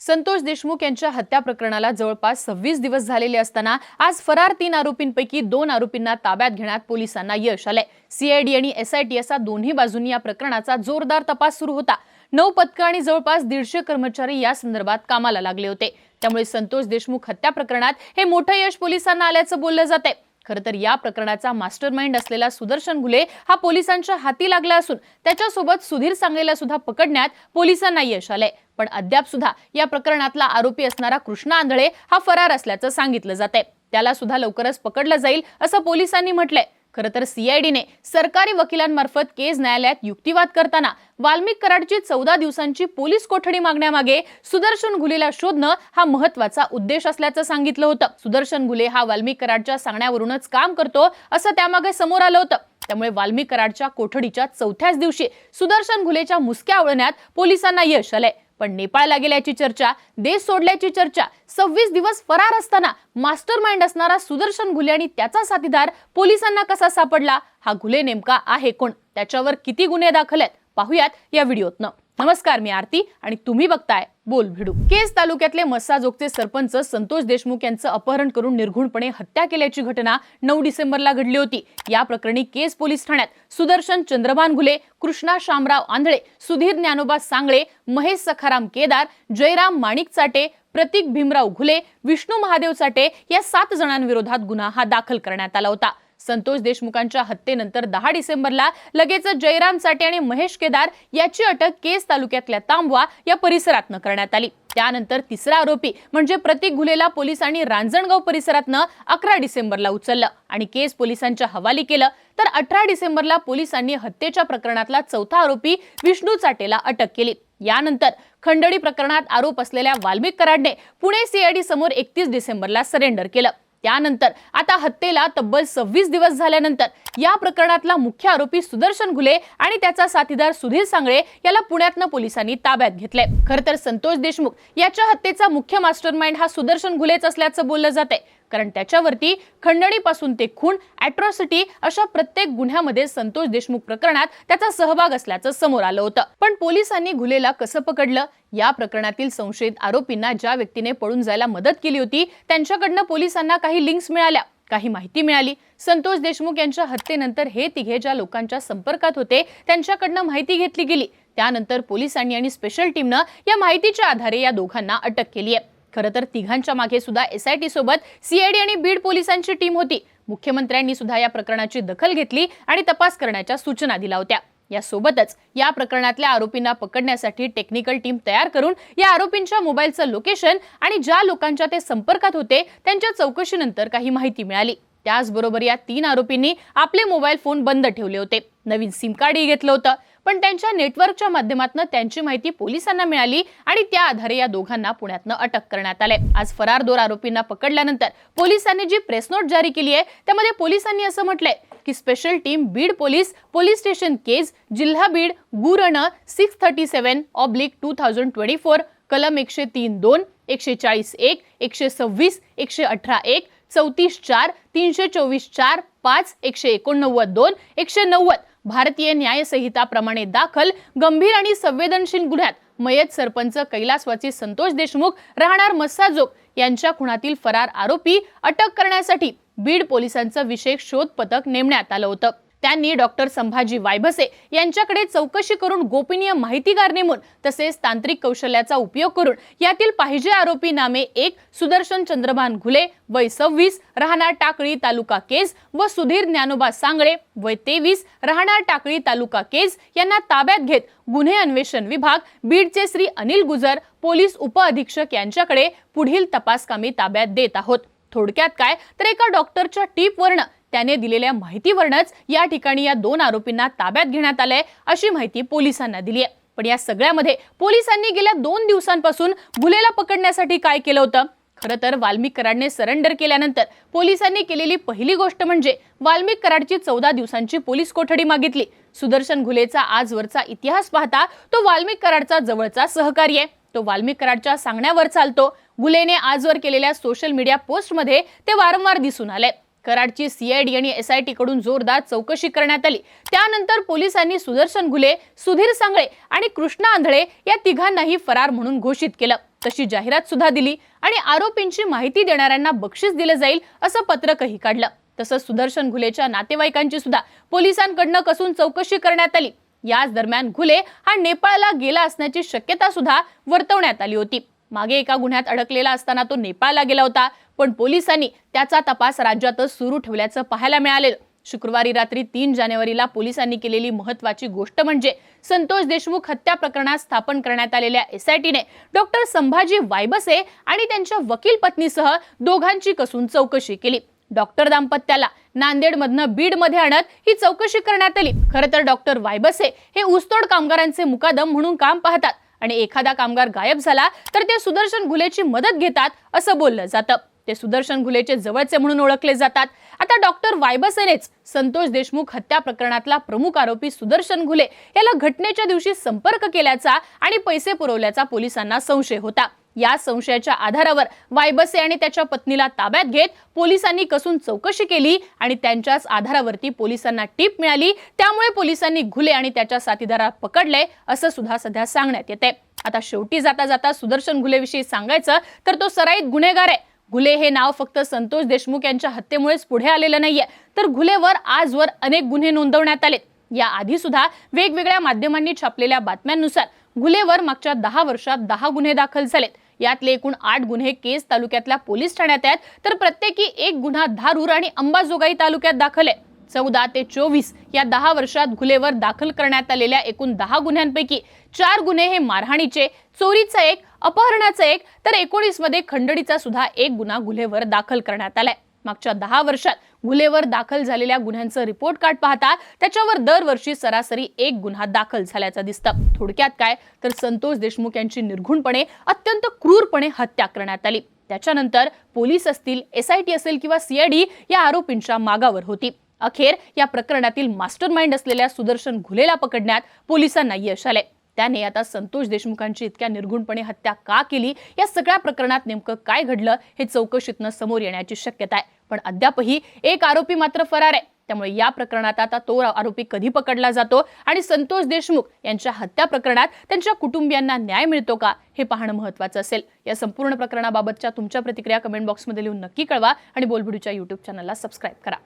संतोष देशमुख यांच्या हत्या प्रकरणाला जवळपास सव्वीस दिवस झालेले असताना आज फरार तीन आरोपींपैकी दोन आरोपींना ताब्यात घेण्यात पोलिसांना यश आलंय. सीआयडी आणि एसआयटी असा दोन्ही बाजूंनी या प्रकरणाचा जोरदार तपास सुरू होता. नऊ पथकं आणि जवळपास दीडशे कर्मचारी या संदर्भात कामाला लागले होते. त्यामुळे संतोष देशमुख हत्या प्रकरणात हे मोठं यश पोलिसांना आल्याचं बोललं जाते खरं तर या प्रकरणाचा मास्टर माइंड असलेला सुदर्शन घुले हा पोलिसांच्या हाती लागला असून त्याच्यासोबत सुधीर सांगेला सुद्धा पकडण्यात पोलिसांना यश आलंय. पण अद्याप सुद्धा या प्रकरणातला आरोपी असणारा कृष्णा आंधळे हा फरार असल्याचं सांगितलं जात त्याला सुद्धा लवकरच पकडलं जाईल असं पोलिसांनी म्हटलंय. खरं तर सीआयडीने सरकारी वकिलांमार्फत केस न्यायालयात युक्तिवाद करताना वाल्मिक कराडची चौदा दिवसांची पोलीस कोठडी मागण्यामागे सुदर्शन घुलेला शोधणं हा महत्त्वाचा उद्देश असल्याचं सांगितलं होतं. सुदर्शन घुले हा वाल्मिक कराडच्या सांगण्यावरूनच काम करतो असं त्यामागे समोर आलं होतं. त्यामुळे वाल्मिक कराडच्या कोठडीच्या चौथ्याच दिवशी सुदर्शन घुलेच्या मुसक्या आवळण्यात पोलिसांना यश आलंय. पण नेपाळला गेल्याची चर्चा देश सोडल्याची चर्चा सव्वीस दिवस फरार असताना मास्टर माइंड असणारा सुदर्शन घुले आणि त्याचा साथीदार पोलिसांना कसा सापडला? हा घुले नेमका आहे कोण? त्याच्यावर किती गुन्हे दाखल आहेत? पाहुयात या व्हिडिओतनं. नमस्कार मी आरती आणि तुम्ही बघताय बोल भिडू. केस तालुक्यातले मस्साजोगचे सरपंच संतोष देशमुख यांचं अपहरण करून निर्घुणपणे हत्या केल्याची घटना नऊ डिसेंबरला घडली होती. या प्रकरणी केस पोलीस ठाण्यात सुदर्शन चंद्रभान घुले कृष्णा शामराव आंधळे सुधीर ज्ञानोबा सांगळे महेश सखाराम केदार जयराम माणिक चाटे प्रतीक भीमराव घुले विष्णू महादेव चाटे या सात जणांविरोधात गुन्हा हा दाखल करण्यात आला होता. संतोष देशमुखांच्या हत्येनंतर दहा डिसेंबरला लगेच जयराम साठे आणि महेश केदार याची अटक केस तालुक्यातल्या तांबवा या परिसरातनं करण्यात आली. त्यानंतर तिसरा आरोपी म्हणजे प्रतीक घुलेला पोलिसांनी रांजणगाव परिसरातनं अकरा डिसेंबरला उचललं आणि केस पोलिसांच्या हवाली केलं. तर अठरा डिसेंबरला पोलिसांनी हत्येच्या प्रकरणातला चौथा आरोपी विष्णू चाटेला अटक केली. यानंतर खंडणी प्रकरणात आरोप असलेल्या वाल्मिक कराडने पुणे सीआयडी समोर एकतीस डिसेंबरला सरेंडर केलं. त्यानंतर आता हत्येला तब्बल सव्वीस दिवस झाल्यानंतर या प्रकरणातला मुख्य आरोपी सुदर्शन घुले आणि त्याचा साथीदार सुधीर सांगळे याला पुण्यातनं पोलिसांनी ताब्यात घेतलंय. खरं तर संतोष देशमुख याच्या हत्येचा मुख्य मास्टर माइंड हा सुदर्शन घुलेच असल्याचं बोललं जाते कारण त्याच्यावरती खंडणीपासून ते खून अॅट्रॉसिटी अशा प्रत्येक गुन्ह्यामध्ये संतोष देशमुख प्रकरणात त्याचा सहभाग असल्याचं समोर आलं होतं. पण पोलिसांनी घुलेला कसं पकडलं? या प्रकरणातील संशयित आरोपींना ज्या व्यक्तीने पळून जायला मदत केली होती त्यांच्याकडनं पोलिसांना काही लिंक्स मिळाल्या. काही माहिती मिळाली. संतोष देशमुख यांच्या हत्येनंतर हे तिघे ज्या लोकांच्या संपर्कात होते त्यांच्याकडनं माहिती घेतली गेली. त्यानंतर पोलिसांनी आणि स्पेशल टीमनं या माहितीच्या आधारे या दोघांना अटक केली आहे. खरं तर तिघांच्या मागे सुद्धा एसआयटी सोबत सीआयडी आणि बीड पोलिसांची टीम होती. मुख्यमंत्र्यांनी सुद्धा या प्रकरणाची दखल घेतली आणि तपास करण्याच्या सूचना दिल्या होत्या. यासोबतच या प्रकरणातल्या आरोपींना पकडण्यासाठी टेक्निकल टीम तयार करून या आरोपींच्या मोबाईलचं लोकेशन आणि ज्या लोकांच्या ते संपर्कात होते त्यांच्या चौकशीनंतर काही माहिती मिळाली. त्याचबरोबर या तीन आरोपींनी आपले मोबाईल फोन बंद ठेवले होते. नवीन सिम कार्डही घेतलं होतं. पण त्यांच्या नेटवर्कच्या माध्यमातून त्यांची माहिती पोलिसांना मिळाली आणि त्या आधारे या दोघांना पुण्यातनं अटक करण्यात आले आज फरार दोन आरोपींना पकडल्यानंतर पोलिसांनी जी प्रेस नोट जारी केली आहे त्यामध्ये पोलिसांनी असं म्हटलंय की special team Beed police police station Kej जिल्हा Beed गुरण six thirty seven oblique two thousand twenty four कलम एकशे तीन दोन एकशे चाळीस एक एकशे सव्वीस एकशे अठरा एक चौतीस चार तीनशे चोवीस चार पाच एकशे एकोणनव्वद दोन एकशे नव्वद. भारतीय न्यायसंहिताप्रमाणे दाखल गंभीर आणि संवेदनशील गुन्ह्यात मयत सरपंच कैलासवाची संतोष देशमुख राहणार मस्साजोग यांच्या खुणातील फरार आरोपी अटक करण्यासाठी बीड पोलिसांचं विशेष शोध पथक नेमण्यात आलं होतं. त्यांनी डॉक्टर संभाजी वायभसे यांच्याकडे चौकशी करून गोपनीय माहितीगार नेमून तसेच तांत्रिक कौशल्याचा उपयोग करून यातील पाहिजे आरोपी नामे एक सुदर्शन चंद्रभान घुले वय सव्वीस राहणार टाकळी तालुका केज व सुधीर ज्ञानोबा सांगळे वय तेवीस राहणार टाकळी तालुका केज यांना ताब्यात घेत गुन्हे अन्वेषण विभाग बीडचे श्री अनिल गुजर पोलीस उपअधीक्षक यांच्याकडे पुढील तपासकामी ताब्यात देत आहोत. थोडक्यात काय? तर एका डॉक्टरच्या टीपवरनं त्याने दिलेल्या माहितीवरनच या ठिकाणी या दोन आरोपींना ताब्यात घेण्यात आलंय अशी माहिती पोलिसांना दिली आहे पण या सगळ्यामध्ये पोलिसांनी गेल्या दोन दिवसांपासून भुलेला पकडण्यासाठी काय केलं होतं? खरं तर वाल्मिक कराडने सरेंडर केल्यानंतर पोलिसांनी केलेली पहिली गोष्ट म्हणजे वाल्मिक कराडची चौदा दिवसांची पोलीस कोठडी मागितली. सुदर्शन घुलेचा आजवरचा इतिहास पाहता तो वाल्मिक कराडचा जवळचा सहकारी आहे. तो वाल्मिक कराडच्या सांगण्यावर चालतो. गुलेने आजवर केलेल्या सोशल मीडिया पोस्टमध्ये ते वारंवार दिसून आले कराडची सीआयडी आणि एसआयटी कडून जोरदार चौकशी करण्यात आली. त्यानंतर पोलिसांनी सुदर्शन घुले सुधीर सांगळे आणि कृष्णा आंधळे या तिघांनाही फरार म्हणून घोषित केलं. तशी जाहिरात सुद्धा दिली आणि आरोपींची माहिती देणाऱ्यांना बक्षीस दिलं जाईल असं पत्रकही काढलं. तसंच सुदर्शन घुलेच्या नातेवाईकांची सुद्धा पोलिसांकडनं कसून चौकशी करण्यात आली. याच दरम्यान घुले हा नेपाळला गेला असण्याची शक्यता सुद्धा वर्तवण्यात आली होती. मागे एका गुन्ह्यात अडकलेला असताना तो नेपाळला गेला होता पण पोलिसांनी त्याचा तपास राज्यातच सुरू ठेवल्याचं पाहायला मिळालेलं. शुक्रवारी रात्री तीन जानेवारीला पोलिसांनी केलेली महत्वाची गोष्ट म्हणजे संतोष देशमुख हत्या प्रकरणात स्थापन करण्यात आलेल्या एसआयटीने डॉक्टर संभाजी वायबसे आणि त्यांच्या वकील पत्नीसह दोघांची कसून चौकशी केली. डॉक्टर दाम्पत्याला नांदेडमधनं बीडमध्ये आणत ही चौकशी करण्यात आली. खरं तर डॉक्टर वायबसे हे ऊसतोड कामगारांचे मुकादम म्हणून काम पाहतात. आणि एखादा कामगार गायब झाला तर ते सुदर्शन घुलेची मदत घेतात असं बोललं जातं. ते सुदर्शन घुलेचे जवळचे म्हणून ओळखले जातात. आता डॉक्टर वायबसेनेच संतोष देशमुख हत्या प्रकरणातला प्रमुख आरोपी सुदर्शन घुले याला घटनेच्या दिवशी संपर्क केल्याचा आणि पैसे पुरवल्याचा पोलिसांना संशय होता. या संशयाच्या आधारावर वायबसे आणि त्याच्या पत्नीला ताब्यात घेत पोलिसांनी कसून चौकशी केली आणि त्यांच्याच आधारावरती पोलिसांना टीप मिळाली. त्यामुळे पोलिसांनी घुले आणि त्याच्या साथीदाराला पकडले असं सुद्धा सध्या सांगण्यात येते. आता शेवटी जाता जाता सुदर्शन घुलेविषयी सांगायचं तर तो सराईत गुन्हेगार आहे. घुले हे नाव फक्त संतोष देशमुख यांच्या हत्येमुळेच पुढे आलेलं नाहीये तर घुलेवर आजवर अनेक गुन्हे नोंदवण्यात आले या आधी सुद्धा वेगवेगळ्या माध्यमांनी छापलेल्या बातम्यांनुसार घुलेवर मागच्या दहा वर्षात दहा गुन्हे दाखल झालेत. यातले एकूण आठ गुन्हे केस तालुक्यातल्या पोलीस ठाण्यात आहेत. तर प्रत्येकी एक गुन्हा धारूर आणि अंबाजोगाई तालुक्यात दाखल आहे. चौदा ते चोवीस या दहा वर्षात घुलेवर दाखल करण्यात आलेल्या एकूण दहा गुन्ह्यांपैकी चार गुन्हे हे मारहाणीचे चोरीचा एक अपहरणाचा एक तर एकोणीसमध्ये खंडणीचा सुद्धा एक गुन्हा घुलेवर दाखल करण्यात आलाय. मागच्या दहा वर्षात गुन्हेवर दाखल झालेल्या गुन्ह्यांचं रिपोर्ट कार्ड पाहता त्याच्यावर दरवर्षी सरासरी एक गुन्हा दाखल झाल्याचं दिसतं. थोडक्यात काय? तर संतोष देशमुख यांची निर्घुणपणे अत्यंत क्रूरपणे हत्या करण्यात आली. त्याच्यानंतर पोलीस असतील एसआयटी असेल किंवा सीआयडी या आरोपींच्या मागावर होती. अखेर या प्रकरणातील मास्टर माइंड असलेल्या सुदर्शन घुलेला पकडण्यात पोलिसांना यश आले त्याने आता संतोष देशमुखांची इतक्या निर्घुणपणे हत्या का केली? या सगळ्या प्रकरणात नेमकं काय घडलं हे चौकशीतनं समोर येण्याची शक्यता आहे. पण अद्यापही एक आरोपी मात्र फरार आहे. त्यामुळे या प्रकरणात आता तो आरोपी कधी पकडला जातो? आणि संतोष देशमुख यांच्या हत्या प्रकरणात त्यांच्या कुटुंबियांना न्याय मिळतो का? हे पाहणं महत्वाचं असेल. या संपूर्ण प्रकरणाबाबतच्या तुमच्या प्रतिक्रिया कमेंट बॉक्समध्ये लिहून नक्की कळवा. आणि बोलबुडूच्या युट्यूब चॅनलला सबस्क्राईब करा.